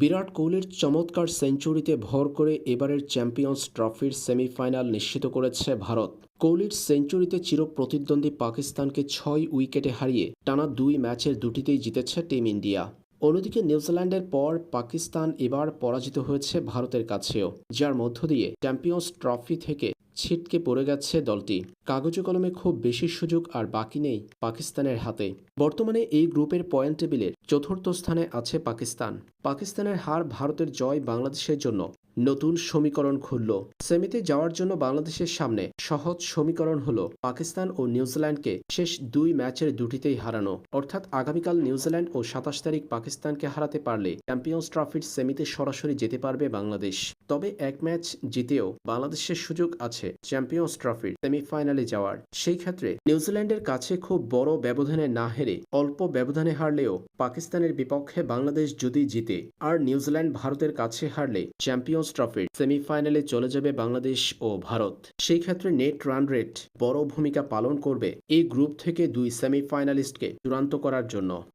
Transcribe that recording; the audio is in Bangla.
বিরাট কোহলির চমৎকার সেঞ্চুরিতে ভর করে এবারের চ্যাম্পিয়ন্স ট্রফির সেমিফাইনাল নিশ্চিত করেছে ভারত। কোহলির সেঞ্চুরিতে চিরপ্রতিদ্বন্দ্বী পাকিস্তানকে ছয় উইকেটে হারিয়ে টানা দুই ম্যাচের দুটিতেই জিতেছে টিম ইন্ডিয়া। অন্যদিকে নিউজিল্যান্ডের পর পাকিস্তান এবার পরাজিত হয়েছে ভারতের কাছেও, যার মধ্য দিয়ে চ্যাম্পিয়ন্স ট্রফি থেকে ছিটকে পড়ে গেছে দলটি। কাগজ কলমে খুব বেশি সুযোগ আর বাকি নেই পাকিস্তানের হাতে। বর্তমানে এই গ্রুপের পয়েন্ট টেবিলের চতুর্থ স্থানে আছে পাকিস্তান। পাকিস্তানের হার ভারতের জয় বাংলাদেশের জন্য নতুন সমীকরণ খুলল। সেমিতে যাওয়ার জন্য বাংলাদেশের সামনে সহজ সমীকরণ হল পাকিস্তান ও নিউজিল্যান্ডকে শেষ দুই ম্যাচের দুটিতেই হারানো। অর্থাৎ আগামীকাল নিউজিল্যান্ড ও সাতাশ তারিখ পাকিস্তানকে হারাতে পারলে চ্যাম্পিয়ন্স ট্রফির সেমিতে সরাসরি যেতে পারবে বাংলাদেশ। তবে এক ম্যাচ জিতেও বাংলাদেশের সুযোগ আছে চ্যাম্পিয়ন্স ট্রফির সেমিফাইনালে যাওয়ার। সেই ক্ষেত্রে নিউজিল্যান্ডের কাছে খুব বড় ব্যবধানে না হেরে অল্প ব্যবধানে হারলেও পাকিস্তানের বিপক্ষে বাংলাদেশ যদি জিতে, আর নিউজিল্যান্ড ভারতের কাছে হারলে চ্যাম্পিয়ন্স ট্রফির সেমিফাইনালে চলে যাবে বাংলাদেশ ও ভারত। সেই ক্ষেত্রে নেট রান রেট বড় ভূমিকা পালন করবে এই গ্রুপ থেকে দুই সেমিফাইনালিস্টকে চূড়ান্ত করার জন্য।